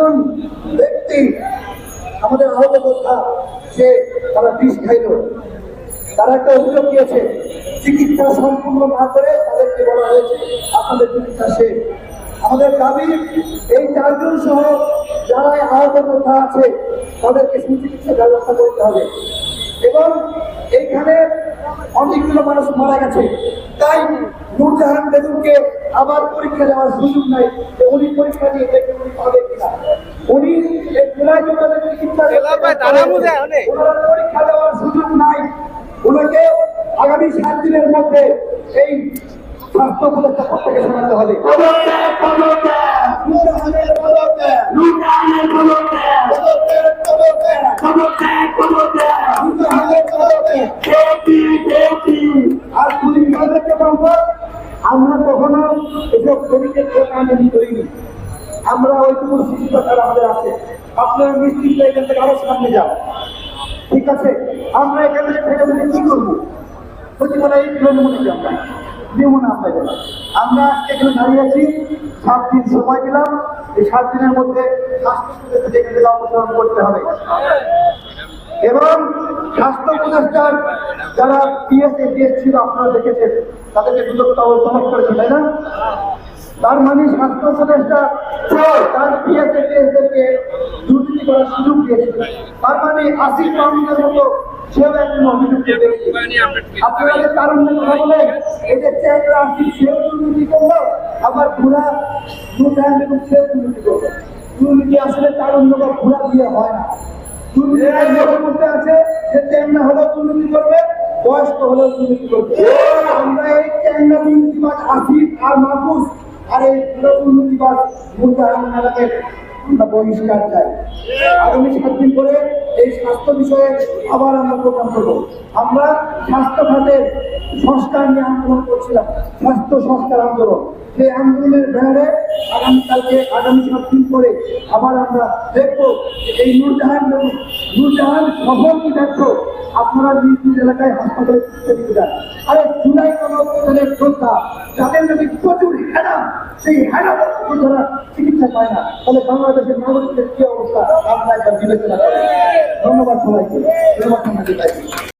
একজন ব্যক্তি আমাদের আহত যোদ্ধা সে তারা বিষ খাইল। তারা একটা অভিযোগ দিয়েছে, চিকিৎসা সম্পূর্ণ না করে তাদেরকে বলা হয়েছে, আপনাদের চিকিৎসা শেষ। আমাদের দাবি, এই চারজন সহ যারা আহত যোদ্ধা আছে, তাদেরকে সুচিকিৎসা ব্যবস্থা করতে হবে। এবং এইখানে অনেকগুলো মানুষ মারা গেছে। তাই নূরজাহান বেগমকে আবার পরীক্ষা দেওয়ার সুযোগ নাই। যে উনি পরীক্ষা দিয়ে দেখে উনি পাবে পরীক্ষা দেওয়ার সুযোগ নাই। ওনাকে আগামী সাত দিনের মধ্যে এই স্বাস্থ্য উপদেষ্টা শোনাতে হবে। আর আমরা কখনো এসব শরীরের আমি করিনি। আমরা ওইটুকু শিক্ষিততার আমাদের আছে। আপনারা নিশ্চিত এখান থেকে আরও সামনে যান। ঠিক আছে? আমরা এখান থেকে ফেলে কি করব? সচিবালয় এই অনুমতি আমরা আমরা এগুলো। আমরা আজকে এখানে দাঁড়িয়ে আছি। সাত দিন সময় দিলাম। এই সাত দিনের মধ্যে স্বাস্থ্য করতে হবে। এবং স্বাস্থ্য উপদেষ্টার যারা পিএসএ ছিল, আপনারা দেখেছেন, তাদেরকে দুদক তলব করেছে, তাই না? তার মানে স্বাস্থ্য উপদেষ্টা তার পিএসএ ডিএসদেরকে দুর্নীতি করার সুযোগ দিয়েছে। তার মানে আসিফ মাহমুদের মতো সেও একজন অভিযুক্ত আপনারা কারণ কথা বলেন এই যে চেহারা আসিফ সেও দুর্নীতি করল আবার ঘোড়া নুরজাহান বেগম সেও দুর্নীতি করল। দুর্নীতি আসলে তার অন্য ঘোড়া দিয়ে হয় না। দুর্নীতির মধ্যে আছে যে চ্যাংনা হলেও দুর্নীতি করবে বয়স্ক হলেও দুর্নীতি করবে। আমরা এই চ্যাংনা দুর্নীতিবাজ আসিফ আর মাহফুজ আর এই বুড়ো দুর্নীতিবাজ মুজাহান বহিষ্কার চাই। আগামী সাত দিন পরে এই স্বাস্থ্য বিষয়ে আবার আমরা প্রোগ্রাম করব। আমরা স্বাস্থ্য খাতের সংস্কার নিয়ে আন্দোলন করছিলাম। স্বাস্থ্য সংস্কার আন্দোলন। সেই আন্দোলনের ব্যানারে আগামীকালকে, আগামী সাত দিন পরে আবার আমরা দেখব এই নূরজাহান নূরজাহান সফল কি দেখো আপনারা নিজ নিজ এলাকায় হাসপাতালে চিকিৎসা যান আরে জুলাই গণঅভ্যুত্থানের যোদ্ধা যাদের নাকি প্রচুর হেনা সেই হেনা যারা চিকিৎসা পায় না। তাহলে বাংলাদেশের নাগরিকদের কি অবস্থা? আপনারা বিবেচনা ধন্যবাদ সবাইকে। ধন্যবাদ